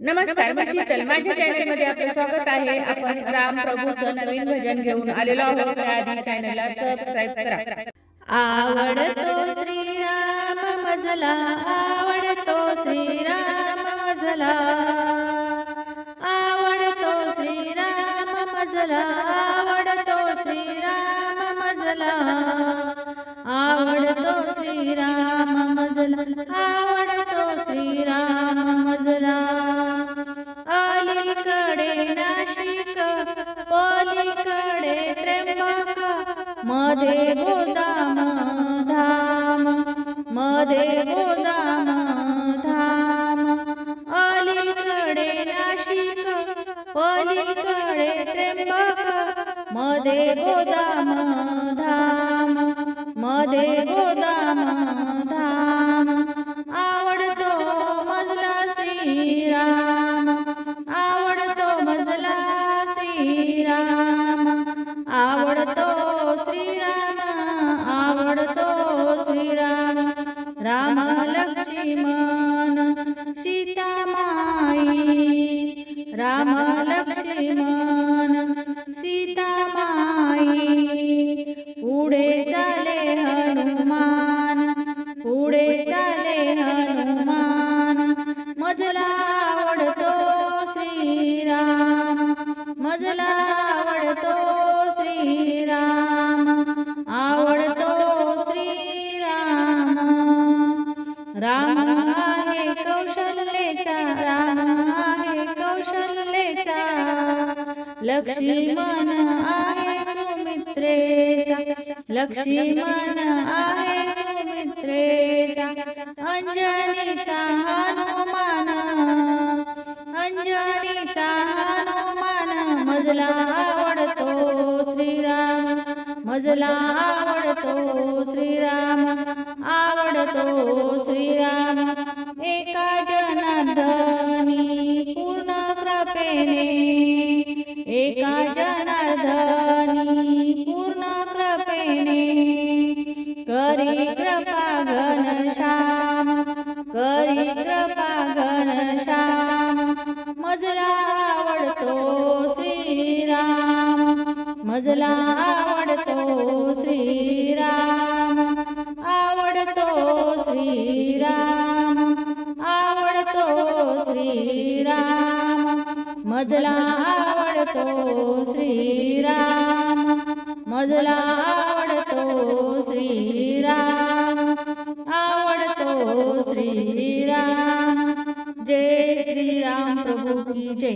नमस्कार मी शीतल. माझ्या चॅनलमध्ये आपले स्वागत आहे. आपण राम प्रभूचं नवीन भजन घेऊन आलेलो आहोत. त्याआधी चॅनलला सबस्क्राईब करा. आवडतो श्रीराम मजला आवडतो श्रीराम मजला. आवडतो श्रीराम मजला आवडतो श्रीराम मजला. पलीकडे त्र्यंबक मध्ये गोदाम धाम मध्ये गोदाम धाम अलीकडे नाशिक पलीकडे त्र्यंबक मध्ये गोदाम धाम मध्ये गोदाम लक्ष्मण सीतामाई राम लक्ष्मण सीतामाई पुढे चाले हनुमान पुढे चाले हनुमान मजला आवडतो श्रीराम मजला आहे कौशल्याचा राम आहे कौशल्याचा. लक्ष्मण आहे सुमित्रेचा लक्ष्मण आहे सुमित्रेचा. अंजनीचा हनुमान अंजनीचा हनुमान मजला आवडतो श्रीराम मजला आवडतो श्रीराम आवडतो श्रीराम. कृपेने एका जनार्दनी पूर्ण कृपेने करी कृपा घनश्याम करी कृपा घनश्याम मजला आवडतो श्रीराम मजला आवडतो श्रीराम. मजला आवडतो श्रीराम मजला आवडतो श्रीराम आवडतो श्रीराम. जय श्रीराम प्रभू की जय.